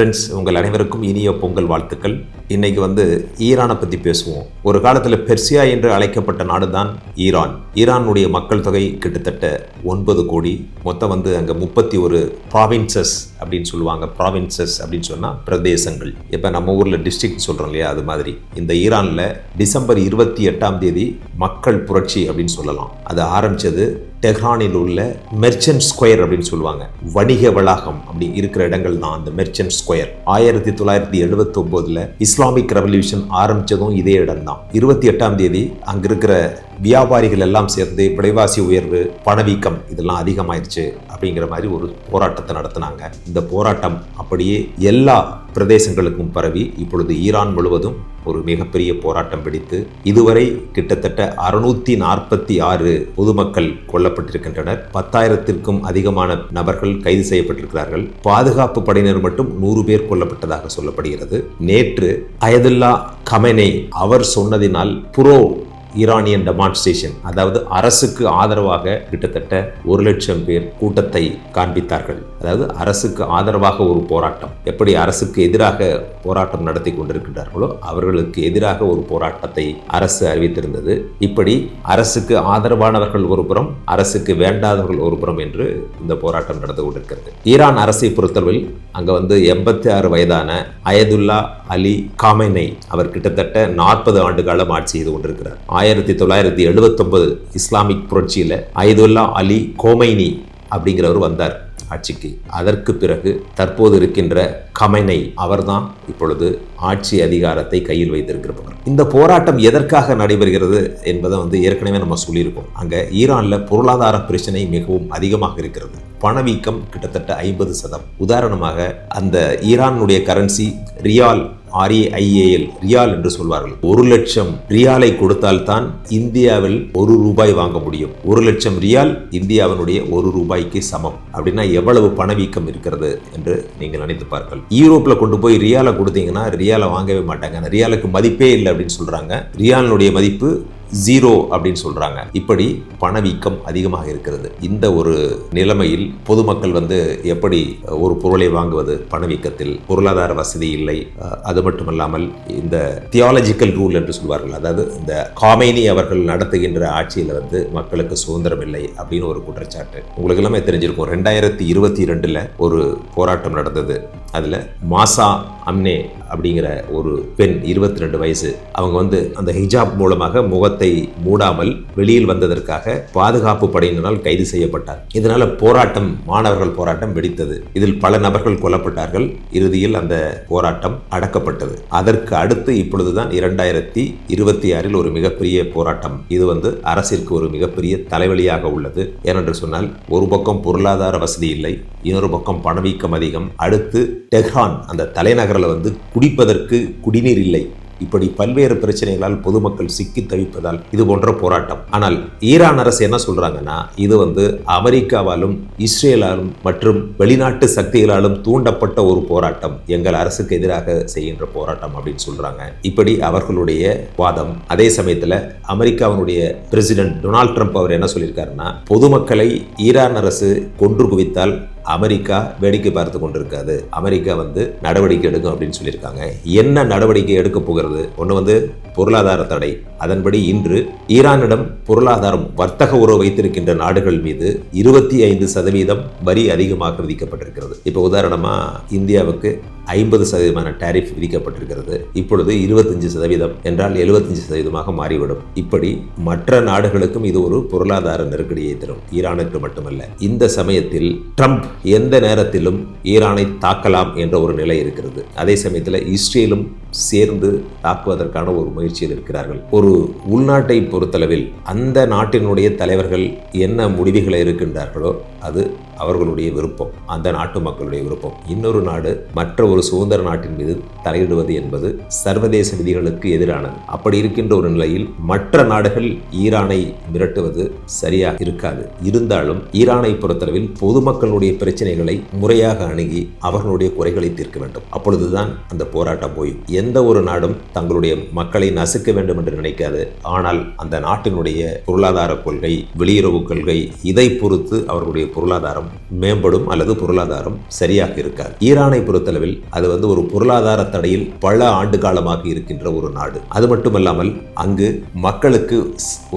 Friends உங்கள் அனைவருக்கும் இனிய பொங்கல் வாழ்த்துக்கள். இன்னைக்கு வந்து ஈரானை பற்றி பேசுவோம். ஒரு காலத்தில் பெர்சியா என்று அழைக்கப்பட்ட நாடு தான் ஈரான். ஈரானுடைய மக்கள் தொகை கிட்டத்தட்ட ஒன்பது கோடி. மொத்தம் வந்து அங்கே முப்பத்தி ஒரு ப்ராவின்சஸ் அப்படின்னு சொல்லுவாங்க. ப்ராவின்சஸ் அப்படின்னு சொன்னால் பிரதேசங்கள். இப்போ நம்ம ஊரில் டிஸ்ட்ரிக்ட் சொல்கிறோம் இல்லையா அது மாதிரி. இந்த ஈரானில் டிசம்பர் இருபத்தி எட்டாம் தேதி மக்கள் புரட்சி அப்படின்னு சொல்லலாம். அது ஆரம்பித்தது டெஹ்ரானில் உள்ள மெர்ச்சன்ட் ஸ்கொயர் அப்படின்னு சொல்லுவாங்க. வணிக வளாகம் அப்படி இருக்கிற இடங்கள் தான் அந்த மெர்ச்சன்ட் ஸ்கொயர். ஆயிரத்தி தொள்ளாயிரத்தி எழுபத்தி ஒன்பதுல இஸ்லாமிக் ரெவல்யூஷன் ஆரம்பிச்சதும் இதே இடம் தான் இருபத்தி எட்டாம் தேதி அங்கே இருக்கிற வியாபாரிகள் எல்லாம் சேர்ந்து விலைவாசி உயர்வு பணவீக்கம் இதெல்லாம் அதிகமாயிருச்சு அப்படிங்கிற மாதிரி ஒரு போராட்டத்தை நடத்தினாங்க. இந்த போராட்டம் அப்படியே எல்லா பிரதேசங்களுக்கும் பரவி இப்பொழுது ஈரான் முழுவதும் ஒரு மிகப்பெரிய போராட்டம் பிடித்து இதுவரை கிட்டத்தட்ட அறுநூத்தி நாற்பத்தி ஆறு பொதுமக்கள் கொல்லப்பட்டிருக்கின்றனர். பத்தாயிரத்திற்கும் அதிகமான நபர்கள் கைது செய்யப்பட்டிருக்கிறார்கள். பாதுகாப்பு படையினர் மட்டும் நூறு பேர் கொல்லப்பட்டதாக சொல்லப்படுகிறது. நேற்று அயதுல்லா கமெனே அவர் சொன்னதினால் புரோ ஈரானியன் டெமான்ஸ்ட்ரேஷன் அதாவது அரசுக்கு ஆதரவாக கிட்டத்தட்ட ஒரு லட்சம் பேர் கூட்டத்தை காண்பித்தார்கள். அதாவது அரசுக்கு ஆதரவாக ஒரு போராட்டம். எப்படி அரசுக்கு எதிராக போராட்டம் நடத்தி கொண்டிருக்கின்றார்களோ அவர்களுக்கு எதிராக ஒரு போராட்டத்தை அரசு அறிவித்திருந்தது. இப்படி அரசுக்கு ஆதரவானவர்கள் ஒரு புறம் அரசுக்கு வேண்டாதவர்கள் ஒரு புறம் என்று இந்த போராட்டம் நடந்து கொண்டிருக்கிறது. ஈரான் அரசை பொறுத்தளவில் அங்கே வந்து எண்பத்தி ஆறு வயதான அயதுல்லா அலி காமெனை அவர் கிட்டத்தட்ட நாற்பது ஆண்டு காலம் ஆட்சி செய்து கொண்டிருக்கிறார். ஆயிரத்தி தொள்ளாயிரத்தி எழுபத்தொன்பது இஸ்லாமிக் புரட்சியில் அயதுல்லா அலி கோமைனி அப்படிங்கிறவர் வந்தார் ஆட்சிக்கு. அதற்கு பிறகு தற்போது இருக்கின்ற கமைனை அவர்தான் இப்பொழுது ஆட்சி அதிகாரத்தை கையில் வைத்திருக்கிறவர். இந்த போராட்டம் எதற்காக நடைபெறுகிறது என்பதை வந்து ஏற்கனவே நம்ம சொல்லியிருக்கோம். அங்கே ஈரானில் பொருளாதார பிரச்சனை மிகவும் அதிகமாக இருக்கிறது. பணவீக்கம் கிட்டத்தட்ட ஐம்பது சதம். உதாரணமாக அந்த ஈரானுடைய கரன்சி ரியால் ஆர்ஏஐஏஎல் ரியால் என்று சொல்வார்கள். ஒரு லட்சம் ரியாலை கொடுத்தால்தான் இந்தியாவில் ஒரு ரூபாய் வாங்க முடியும். ஒரு லட்சம் ரியால் இந்தியாவினுடைய ஒரு ரூபாய்க்கு சமம். அப்படின்னா எவ்வளவு பணவீக்கம் இருக்கிறது என்று நீங்கள் நினைத்து பாருங்கள். யூரோப்ல கொண்டு போய் ரியாலை கொடுத்தீங்கன்னா ரியாலை வாங்கவே மாட்டாங்க. அந்த ரியாலுக்கு மதிப்பே இல்லை அப்படின்னு சொல்றாங்க. ரியாலினுடைய மதிப்பு ஜீரோ அப்படின்னு சொல்கிறாங்க இப்படி பணவீக்கம் அதிகமாக இருக்கிறது. இந்த ஒரு நிலைமையில் பொதுமக்கள் வந்து எப்படி ஒரு பொருளை வாங்குவது பணவீக்கத்தில்? பொருளாதார வசதி இல்லை. அது மட்டுமல்லாமல் இந்த தியாலஜிக்கல் ரூல் என்று சொல்வார்கள். அதாவது இந்த காமேனி அவர்கள் நடத்துகின்ற ஆட்சியில் வந்து மக்களுக்கு சுதந்திரம் இல்லை அப்படின்னு ஒரு குற்றச்சாட்டு. உங்களுக்கு எல்லாமே தெரிஞ்சிருக்கும். ரெண்டாயிரத்தி இருபத்தி ரெண்டில் ஒரு போராட்டம் நடந்தது. அதில் மாசா அம்னே அப்படிங்கிற ஒரு பெண் இருபத்தி ரெண்டு வயசு. அவங்க வந்து அந்த ஹிஜாப் மூலமாக முகத்தை மூடாமல் வெளியில் வந்ததற்காக பாதுகாப்பு படையினரால் கைது செய்யப்பட்டார். இதனால போராட்டம் மாணவர்கள் போராட்டம் வெடித்தது. இதில் பல நபர்கள் கொல்லப்பட்டார்கள். இறுதியில் அந்த போராட்டம் அடக்கப்பட்டது. அதற்கு அடுத்து இப்பொழுதுதான் இரண்டாயிரத்தி இருபத்தி ஆறில் ஒரு மிகப்பெரிய போராட்டம். இது வந்து அரசிற்கு ஒரு மிகப்பெரிய தலைவலியாக உள்ளது. ஏனென்று சொன்னால் ஒரு பக்கம் பொருளாதார வசதி இல்லை இன்னொரு பக்கம் பணவீக்கம் அதிகம். அடுத்து டெஹ்ரான் அந்த மக்களை வந்து குடிப்பதற்கு குடிநீர் இல்லை. இப்படி பல்வேறு பிரச்சனைகளால் பொதுமக்கள் சிக்கி தவிப்பதால் இது போன்ற போராட்டம். ஆனால் ஈரான் அரசு என்ன சொல்றாங்கன்னா இது வந்து அமெரிக்காவாலும் இஸ்ரேலாலும் மற்றும் வெளிநாட்டு சக்திகளாலும் தூண்டப்பட்ட ஒரு போராட்டம். எங்கள் அரசுக்கு எதிராக செய்கின்ற போராட்டம் அப்படின்னு சொல்றாங்க. இப்படி அவர்களுடைய வாதம். அதே சமயத்தில் அமெரிக்காவினுடைய பிரசிடென்ட் டொனால்ட் ட்ரம்ப் அவர் என்ன சொல்லியிருக்காருன்னா பொதுமக்களை ஈரான் அரசு கொன்று குவித்தால் அமெரிக்கா வேடிக்கை பார்த்து கொண்டிருக்காது. அமெரிக்கா வந்து நடவடிக்கை எடுக்கும் அப்படின்னு சொல்லியிருக்காங்க. என்ன நடவடிக்கை எடுக்க போகிறது? ஒன்று வந்து பொருளாதார தடை. அதன்படி இன்று ஈரானிடம் பொருளாதாரம் வர்த்தக உறவு வைத்திருக்கின்ற நாடுகள் மீது இருபத்தி ஐந்து சதவீதம் வரி அதிகமாக விதிக்கப்பட்டிருக்கிறது. இப்போ உதாரணமா இந்தியாவுக்கு ஐம்பது சதவீதமான டேரிஃப் விதிக்கப்பட்டிருக்கிறது. இப்பொழுது இருபத்தஞ்சு சதவீதம் என்றால் எழுபத்தஞ்சு சதவீதமாக மாறிவிடும். இப்படி மற்ற நாடுகளுக்கும் இது ஒரு பொருளாதார நெருக்கடியை தரும். ஈரானுக்கு மட்டுமல்ல இந்த சமயத்தில் ட்ரம்ப் எந்த நேரத்திலும் ஈரானை தாக்கலாம் என்ற ஒரு நிலை இருக்கிறது. அதே சமயத்தில் இஸ்ரேலும் சேர்ந்து தாக்குவதற்கான ஒரு முயற்சியில் இருக்கிறார்கள். ஒரு உள்நாட்டை பொறுத்தளவில் அந்த நாட்டினுடைய தலைவர்கள் என்ன முடிவுகளை இருக்கின்றார்களோ அது அவர்களுடைய விருப்பம். அந்த நாட்டு மக்களுடைய விருப்பம். இன்னொரு நாடு மற்ற ஒரு சுதந்திர நாட்டின் மீது தலையிடுவது என்பது சர்வதேச விதிகளுக்கு எதிரானது. அப்படி இருக்கின்ற ஒரு நிலையில் மற்ற நாடுகள் ஈரானை மிரட்டுவது சரியாக இருக்காது. இருந்தாலும் ஈரானை பொறுத்தளவில் பொதுமக்களுடைய பிரச்சனைகளை முறையாக அணுகி அவர்களுடைய குறைகளை தீர்க்க வேண்டும். அப்பொழுதுதான் அந்த போராட்டம் போய் எந்த ஒரு நாடும் தங்களுடைய மக்களை நசுக்க வேண்டும் என்று நினைக்காது. ஆனால் அந்த நாட்டினுடைய பொருளாதார கொள்கை வெளியுறவு கொள்கை இதை பொறுத்து அவர்களுடைய பொருளாதாரம் மேம்படும் அல்லது பொருளாதாரம் சரியாக இருக்காது. ஈரானை பொறுத்தளவில் அது வந்து ஒரு பொருளாதார தடையில் பல ஆண்டு காலமாக இருக்கின்ற ஒரு நாடு. அது மட்டுமல்லாமல் அங்கு மக்களுக்கு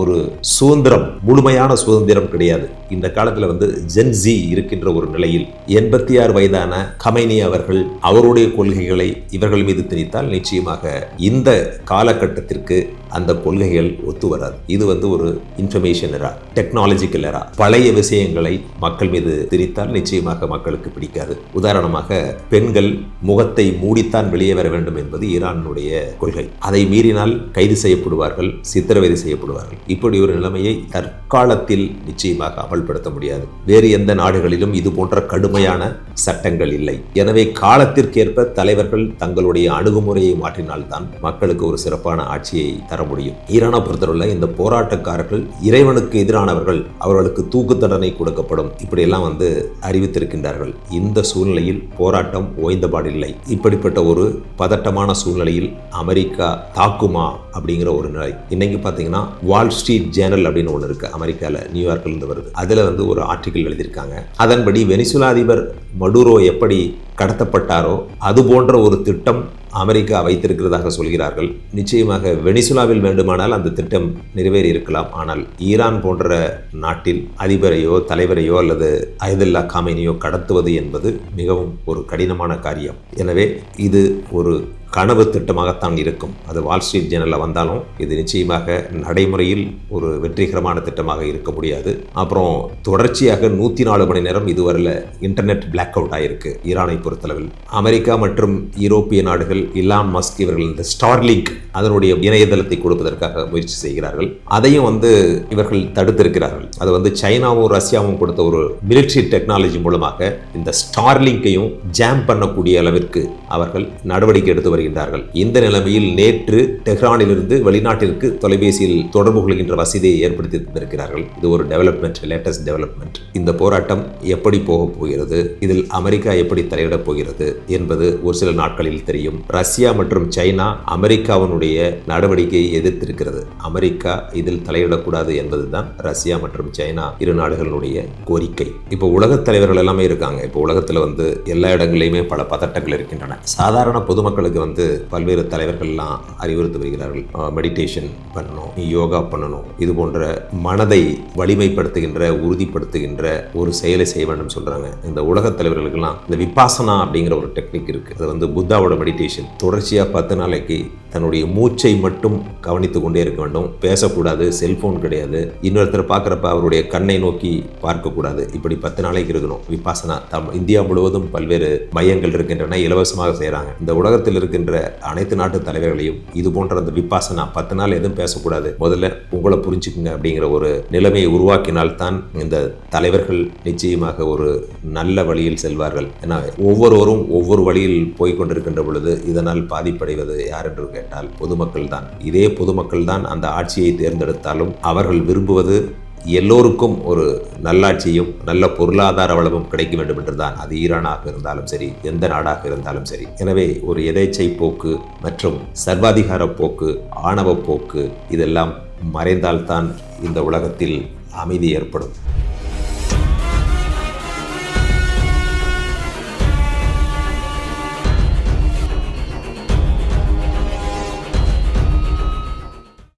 ஒரு சுதந்திரம் முழுமையான சுதந்திரம் கிடையாது. இந்த காலத்தில் வந்து ஜென்சி இருக்கின்ற ஒரு நிலையில் எண்பத்தி ஆறு வயதான கமைனி அவர்கள் அவருடைய கொள்கைகளை இவர்கள் மீது திணித்தால் நிச்சயமாக இந்த காலகட்டத்திற்கு அந்த கொள்கைகள் ஒத்து வராது. இது வந்து ஒரு இன்ஃபர்மேஷன் எரா டெக்னாலஜிக்கல் எரா பழைய விஷயங்களை மக்கள் மீது திரித்தால் நிச்சயமாக மக்களுக்கு பிடிக்காது. உதாரணமாக பெண்கள் முகத்தை மூடித்தான் வெளியே வர வேண்டும் என்பது ஈரானுடைய கொள்கை. அதை மீறினால் கைது செய்யப்படுவார்கள் சித்திரவதை செய்யப்படுவார்கள். இப்படி ஒரு நிலைமையை தற்காலத்தில் நிச்சயமாக அமல்படுத்த முடியாது. வேறு எந்த நாடுகளிலும் இது போன்ற கடுமையான சட்டங்கள் இல்லை. எனவே காலத்திற்கேற்ப தலைவர்கள் தங்களுடைய அணுகுமுறை அணுகுமுறையை மாற்றினால்தான் மக்களுக்கு ஒரு சிறப்பான ஆட்சியை தர முடியும். ஈரானை பொறுத்தவரை இந்த போராட்டக்காரர்கள் இறைவனுக்கு எதிரானவர்கள் அவர்களுக்கு தூக்கு தண்டனை கொடுக்கப்படும். இப்படியெல்லாம் வந்து அறிவித்திருக்கின்றார்கள். இந்த சூழ்நிலையில் போராட்டம் ஓய்ந்தபாடில்லை இப்படிப்பட்ட ஒரு பதட்டமான சூழ்நிலையில் அமெரிக்கா தாக்குமா அப்படிங்கிற ஒரு நிலை. இன்னைக்கு பார்த்தீங்கன்னா வால் ஸ்ட்ரீட் ஜேர்னல் அப்படின்னு ஒன்று இருக்கு. அமெரிக்காவில் நியூயார்க்ல இருந்து வருது. அதில் வந்து ஒரு ஆர்டிக்கிள் எழுதியிருக்காங்க. அதன்படி வெனிசுலா அதிபர் மடுரோ எப்படி கடத்தப்பட்டாரோ அது போன்ற ஒரு திட்டம் அமெரிக்கா வைத்திருக்கிறதாக சொல்கிறார்கள். நிச்சயமாக வெனிசுலாவில் வேண்டுமானால் அந்த திட்டம் நிறைவேறி இருக்கலாம். ஆனால் ஈரான் போன்ற நாட்டில் அதிபரையோ தலைவரையோ அல்லது அயதுல்லா காமினியோ கடத்துவது என்பது மிகவும் ஒரு கடினமான காரியம். எனவே இது ஒரு கனவு திட்டமாகத்தான் இருக்கும். அது வால் ஸ்ட்ரீட் ஜேர்னலில் வந்தாலும் இது நிச்சயமாக நடைமுறையில் ஒரு வெற்றிகரமான திட்டமாக இருக்க முடியாது. அப்புறம் தொடர்ச்சியாக நூற்றி நாலு மணி நேரம் இதுவரையில் இன்டர்நெட் பிளாக் அவுட் ஆயிருக்கு. ஈரானை பொறுத்தளவில் அமெரிக்கா மற்றும் யூரோப்பிய நாடுகள் இலான் மஸ்க் இவர்கள் இந்த ஸ்டார்லிங்க் அதனுடைய இணையதளத்தை கொடுப்பதற்காக முயற்சி செய்கிறார்கள். அதையும் வந்து இவர்கள் தடுத்திருக்கிறார்கள். அது வந்து சைனாவும் ரஷ்யாவும் கொடுத்த ஒரு மிலிட்ரி டெக்னாலஜி மூலமாக இந்த ஸ்டார்லிங்கையும் ஜாம் பண்ணக்கூடிய அளவிற்கு அவர்கள் நடவடிக்கை எடுத்து வருகின்றார்கள் இந்த நிலைமையில் நேற்று டெஹ்ரானிலிருந்து வெளிநாட்டிற்கு தொலைபேசியில் தொடர்பு கொள்கின்ற வசதியை ஏற்படுத்தி தந்திருக்கிறார்கள். இது ஒரு டெவலப்மெண்ட் லேட்டஸ்ட் டெவலப்மெண்ட் இந்த போராட்டம் எப்படி போக போகிறது? இதில் அமெரிக்கா எப்படி தலையிடப் போகிறது என்பது ஒரு சில நாட்களில் தெரியும். ரஷ்யா மற்றும் சைனா அமெரிக்காவினுடைய நடவடிக்கையை எதிர்த்திருக்கிறது. அமெரிக்கா இதில் தலையிடக்கூடாது என்பதுதான் ரஷ்யா மற்றும் சைனா இரு நாடுகளுடைய கோரிக்கை. இப்போ உலகத் தலைவர்கள் எல்லாமே இருக்காங்க. இப்போ உலகத்தில் வந்து எல்லா இடங்களிலுமே பல பதட்டங்கள் இருக்கின்றன. சாதாரண பொதுமக்களுக்கு வந்து பல்வேறு தலைவர்கள்லாம் அறிவுறுத்தி வருகிறார்கள். மெடிடேஷன் பண்ணணும் யோகா பண்ணணும். இது போன்ற மனதை வலிமைப்படுத்துகின்ற உறுதிப்படுத்துகின்ற ஒரு செயலை செய்ய வேண்டும் சொல்றாங்க. இந்த உலகத் தலைவர்களுக்கெல்லாம் இந்த விபாசனா அப்படிங்கிற ஒரு டெக்னிக் இருக்குது அது வந்து புத்தாவோட மெடிடேஷன் தொடர்ச்சியாக பத்து நாளைக்கு தன்னுடைய மூச்சை மட்டும் கவனித்து கொண்டே இருக்க வேண்டும். பேசக்கூடாது செல்போன் கிடையாது. இன்னொருத்தர் பார்க்குறப்ப அவருடைய கண்ணை நோக்கி பார்க்கக்கூடாது. இப்படி பத்து நாளைக்கு இருக்கணும். விபாசனா தம் இந்தியா முழுவதும் பல்வேறு மையங்கள் இருக்கின்றன இலவசமாக செய்கிறாங்க இந்த உலகத்தில் இருக்கின்ற அனைத்து நாட்டு தலைவர்களையும் இது போன்ற அந்த விபாசனா பத்து நாள் எதுவும் பேசக்கூடாது. முதல்ல உங்களை புரிஞ்சுக்குங்க அப்படிங்கிற ஒரு நிலைமையை உருவாக்கினால்தான் இந்த தலைவர்கள் நிச்சயமாக ஒரு நல்ல வழியில் செல்வார்கள். ஏன்னா ஒவ்வொருவரும் ஒவ்வொரு வழியில் போய்கொண்டிருக்கின்ற பொழுது இதனால் பாதிப்படைவது யார் என்று கேட்டால் பொதுமக்கள் தான் இதே பொதுமக்கள் தான் அந்த ஆட்சியை தேர்ந்தெடுத்தாலும் அவர்கள் விரும்புவது எல்லோருக்கும் ஒரு நல்லாட்சியும் நல்ல பொருளாதார வளமும் கிடைக்க வேண்டும் என்றுதான். அது ஈரானாக இருந்தாலும் சரி எந்த நாடாக இருந்தாலும் சரி. எனவே ஒரு எதேச்சை போக்கு மற்றும் சர்வாதிகார போக்கு ஆணவ போக்கு இதெல்லாம் மறைந்தால்தான் இந்த உலகத்தில் அமைதி ஏற்படும்.